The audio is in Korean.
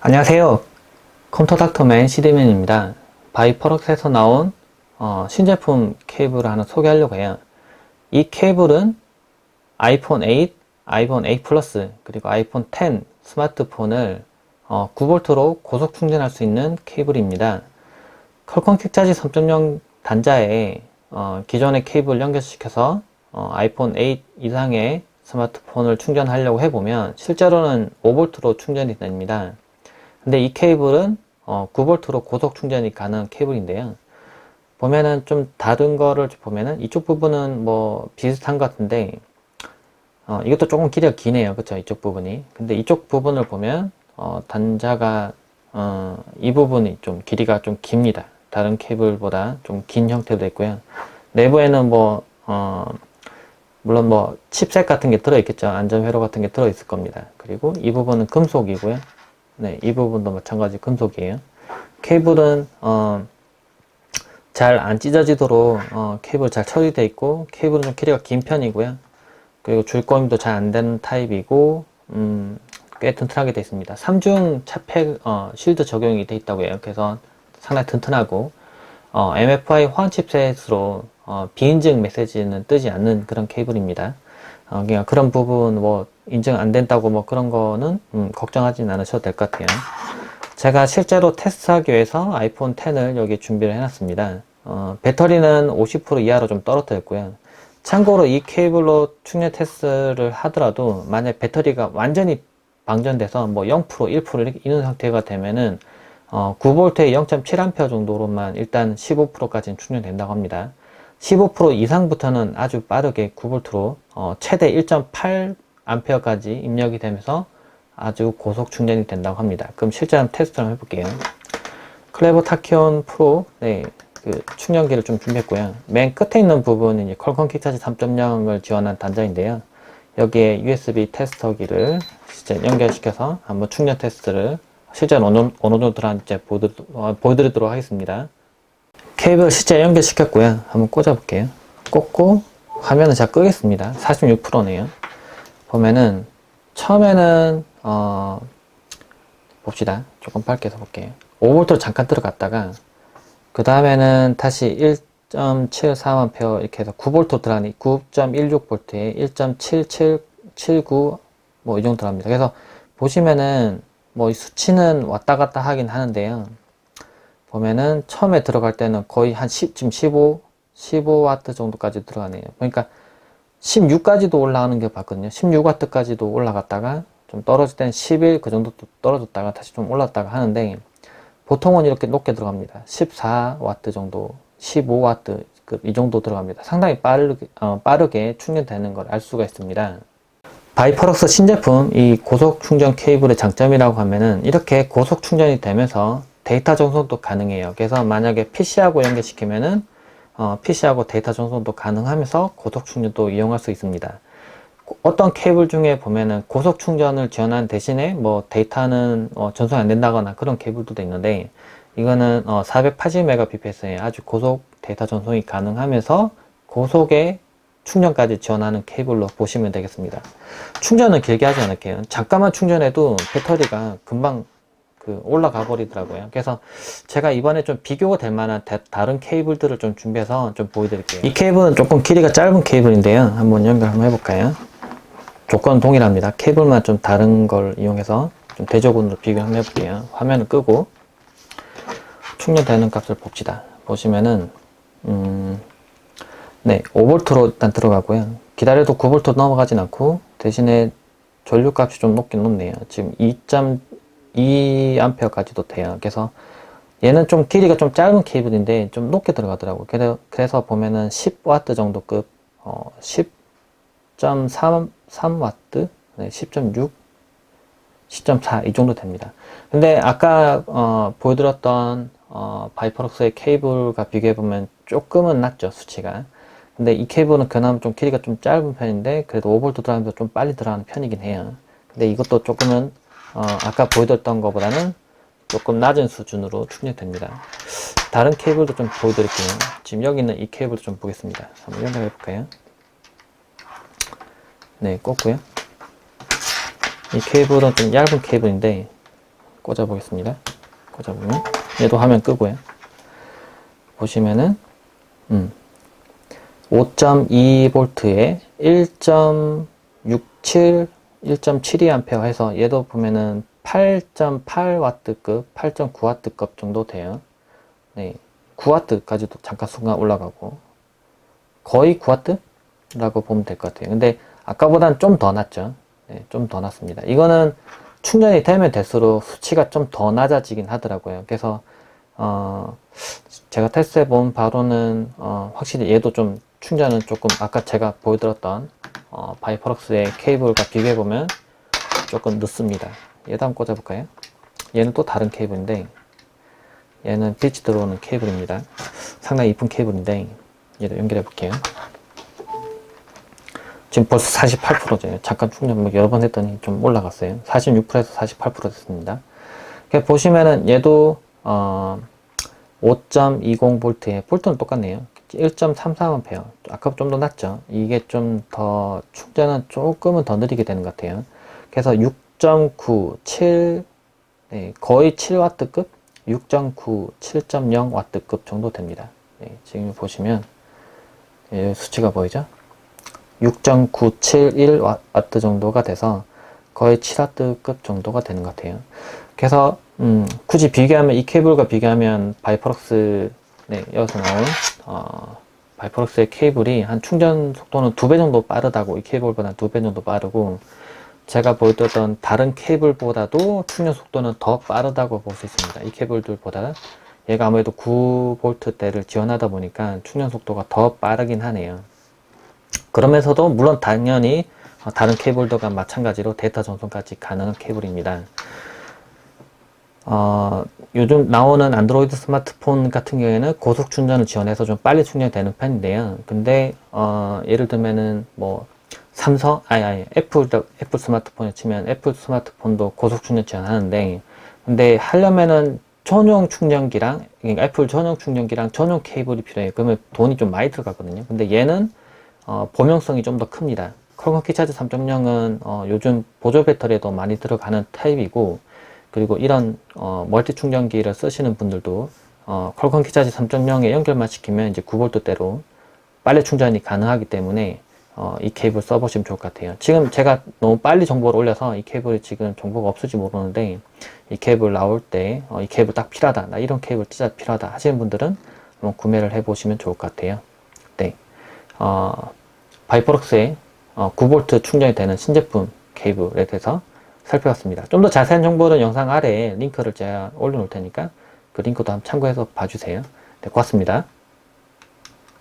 안녕하세요. 컴퓨터 닥터맨 시드맨입니다. 바이퍼럭스에서 나온 어, 신제품 케이블을 하나 소개하려고 해요. 이 케이블은 아이폰 8, 아이폰 8 플러스, 그리고 아이폰 10 스마트폰을 어, 9V로 고속 충전할 수 있는 케이블입니다. 컬컴 퀵차지 3.0 단자에 어, 기존의 케이블 연결시켜서 어, 아이폰 8 이상의 스마트폰을 충전하려고 해보면 실제로는 5V로 충전이 됩니다. 근데 이 케이블은 어, 9V로 고속 충전이 가능한 케이블인데요. 보면은 좀 다른 거를 보면은 이쪽 부분은 뭐 비슷한 것 같은데 어, 이것도 조금 길이가 기네요. 그쵸? 이쪽 부분이. 근데 이쪽 부분을 보면 어, 단자가 어, 이 부분이 좀 길이가 좀 깁니다. 다른 케이블보다 좀 긴 형태도 있고요. 내부에는 뭐 어, 물론 뭐 칩셋 같은 게 들어있겠죠. 안전 회로 같은 게 들어있을 겁니다. 그리고 이 부분은 금속이고요. 네, 이 부분도 마찬가지 금속이에요. 케이블은 어, 잘 안 찢어지도록 어, 케이블 잘 처리되어 있고 케이블은 좀 길이가 긴 편이고요. 그리고 줄거임도 잘 안 되는 타입이고 음, 꽤 튼튼하게 되어 있습니다. 3중 차폐 어, 실드 적용이 되어 있다고 해요. 그래서 상당히 튼튼하고 어, MFI 호환 칩셋으로 어, 비인증 메시지는 뜨지 않는 그런 케이블입니다. 어, 그냥 그런 부분 뭐 인증 안 된다고 뭐 그런 거는 음, 걱정하진 않으셔도 될 것 같아요. 제가 실제로 테스트하기 위해서 아이폰 10을 여기 준비를 해놨습니다. 어, 배터리는 50% 이하로 좀 떨어뜨렸고요. 참고로 이 케이블로 충전 테스트를 하더라도 만약 배터리가 완전히 방전돼서 뭐 0%, 1% 이렇게 있는 상태가 되면은 어, 9V에 0.7A 정도로만 일단 15%까지는 충전된다고 합니다. 15% 이상부터는 아주 빠르게 9V로 어, 최대 1.8A까지 입력이 되면서 아주 고속 충전이 된다고 합니다. 그럼 실제 한번 테스트 한번 해볼게요. 클레버 타키온 프로 네, 그 충전기를 좀 준비했고요. 맨 끝에 있는 부분은 이제 퀄컴 킥차지 3.0을 지원한 단자인데요. 여기에 USB 테스터기를 실제 연결시켜서 한번 충전 테스트를 실제 어느, 어느 보여드, 어, 보여드리도록 하겠습니다. 케이블 실제 연결시켰고요. 한번 꽂아볼게요. 꽂고 화면을 제가 끄겠습니다. 46%네요. 보면은 처음에는 어, 봅시다. 조금 밝게 해서 볼게요. 5V 잠깐 들어갔다가 그 다음에는 다시 1.74A 이렇게 해서 9V 들어가니 9.16V에 1.7779 뭐 이 정도 들어갑니다. 그래서 보시면은 뭐 수치는 왔다 갔다 하긴 하는데요. 보면은 처음에 들어갈 때는 거의 한 10, 지금 15, 15W 정도까지 들어가네요. 그러니까 16까지도 올라가는 게 봤거든요. 16W까지도 올라갔다가 좀 떨어질 때는 11 그 정도 떨어졌다가 다시 좀 올랐다가 하는데 보통은 이렇게 높게 들어갑니다. 14W 정도, 15W 이 정도 들어갑니다. 상당히 빠르게, 어, 빠르게 충전되는 걸 알 수가 있습니다. 바이퍼럭스 신제품 이 고속 충전 케이블의 장점이라고 하면은 이렇게 고속 충전이 되면서 데이터 전송도 가능해요. 그래서 만약에 PC하고 연결시키면은 어, PC하고 데이터 전송도 가능하면서 고속 충전도 이용할 수 있습니다. 어떤 케이블 중에 보면은 고속 충전을 지원한 대신에 뭐 데이터는 어, 전송이 안 된다거나 그런 케이블도 있는데 이거는 어, 480Mbps의 아주 고속 데이터 전송이 가능하면서 고속의 충전까지 지원하는 케이블로 보시면 되겠습니다. 충전은 길게 하지 않을게요. 잠깐만 충전해도 배터리가 금방 그 올라가 버리더라고요. 그래서 제가 이번에 좀 비교가 될 만한 다, 다른 케이블들을 좀 준비해서 좀 보여드릴게요. 이 케이블은 조금 길이가 짧은 케이블인데요. 한번 연결 한번 해볼까요? 조건 동일합니다. 케이블만 좀 다른 걸 이용해서 좀 대조군으로 비교 한번 해볼게요. 화면을 끄고 충전되는 값을 봅시다. 보시면은 음, 네 5V로 일단 들어가고요. 기다려도 9V 넘어가진 않고 대신에 전류 값이 좀 높긴 높네요. 지금 2.2A까지도 돼요. 그래서 얘는 좀 길이가 좀 짧은 케이블인데 좀 높게 들어가더라고요. 그래서, 그래서 보면은 10W 정도급 어, 10.3 3W, 네, 10.6, 10.4 이 정도 됩니다. 근데 아까 어, 보여드렸던 어, 바이퍼럭스의 케이블과 비교해 보면 조금은 낮죠 수치가. 근데 이 케이블은 그나마 좀 길이가 좀 짧은 편인데 그래도 5V 들어가면서 좀 빨리 들어가는 편이긴 해요. 근데 이것도 조금은 어, 아까 보여드렸던 것보다는 조금 낮은 수준으로 충전됩니다. 다른 케이블도 좀 보여드릴게요. 지금 여기 있는 이 케이블도 좀 보겠습니다. 한번 연결해 볼까요? 네, 꽂고요. 이 케이블은 좀 얇은 케이블인데 꽂아 보겠습니다. 꽂아 보면 얘도 화면 끄고요. 보시면은 음, 5.2V에 1.67, 1.72A 해서 얘도 보면은 8.8W급, 8.9W급 정도 돼요. 네, 9W까지도 잠깐 순간 올라가고 거의 9W라고 보면 될 것 같아요. 근데 아까보단 좀 더 낮죠. 네, 좀 더 낮습니다. 이거는 충전이 되면 될수록 수치가 좀 더 낮아지긴 하더라고요. 그래서 어, 제가 테스트해 본 바로는 어, 확실히 얘도 좀 충전은 조금 아까 제가 보여드렸던 어, 바이퍼럭스의 케이블과 비교해 보면 조금 늦습니다. 얘도 한번 꽂아볼까요? 얘는 또 다른 케이블인데 얘는 빛이 들어오는 케이블입니다. 상당히 이쁜 케이블인데 얘도 연결해 볼게요. 지금 벌써 48%죠. 잠깐 충전 뭐 여러 번 했더니 좀 올라갔어요. 46%에서 48% 됐습니다. 이렇게 보시면은 얘도 어 5.20V에 볼트는 똑같네요. 1.33A. 아까 좀더 낮죠. 이게 좀더 충전은 조금은 더 느리게 되는 것 같아요. 그래서 6.9, 7, 네, 거의 7W급, 6.9, 7.0W급 정도 됩니다. 네, 지금 보시면 예, 수치가 보이죠? 6.971W 정도가 돼서 거의 7W급 정도가 되는 것 같아요. 그래서 음, 굳이 비교하면 이 케이블과 비교하면 바이퍼럭스 네, 여기서 나온 어, 바이퍼럭스의 케이블이 한 충전 속도는 두 배 정도 빠르다고 이 케이블보다 두 배 정도 빠르고 제가 보여드렸던 다른 케이블보다도 충전 속도는 더 빠르다고 볼 수 있습니다. 이 케이블들보다 얘가 아무래도 9V대를 지원하다 보니까 충전 속도가 더 빠르긴 하네요. 그러면서도 물론 당연히 어, 다른 케이블들과 마찬가지로 데이터 전송까지 가능한 케이블입니다. 어, 요즘 나오는 안드로이드 스마트폰 같은 경우에는 고속 충전을 지원해서 좀 빨리 충전되는 편인데요. 근데 어, 예를 들면은 뭐 삼성 아니 아니 애플 애플 스마트폰에 치면 애플 스마트폰도 고속 충전 지원하는데 근데 하려면은 전용 충전기랑 그러니까 애플 전용 충전기랑 전용 케이블이 필요해요. 그러면 돈이 좀 많이 들어가거든요. 근데 얘는 어, 범용성이 좀 더 큽니다. 퀄컴 키차즈 3.0은 어, 요즘 보조 배터리에도 많이 들어가는 타입이고 그리고 이런 어, 멀티 충전기를 쓰시는 분들도 어, 퀄컴 키차즈 3.0에 연결만 시키면 이제 9V대로 빨리 충전이 가능하기 때문에 어, 이 케이블 써보시면 좋을 것 같아요. 지금 제가 너무 빨리 정보를 올려서 이 케이블이 지금 정보가 없을지 모르는데 이 케이블 나올 때이 케이블 딱 필요하다. 나 이런 케이블 진짜 필요하다 하시는 분들은 한번 구매를 해보시면 좋을 것 같아요. 네. 어, 바이퍼럭스의 어, 9V 충전이 되는 신제품 케이블에 대해서 살펴봤습니다. 좀 더 자세한 정보는 영상 아래에 링크를 제가 올려놓을 테니까 그 링크도 한번 참고해서 봐주세요. 네, 고맙습니다.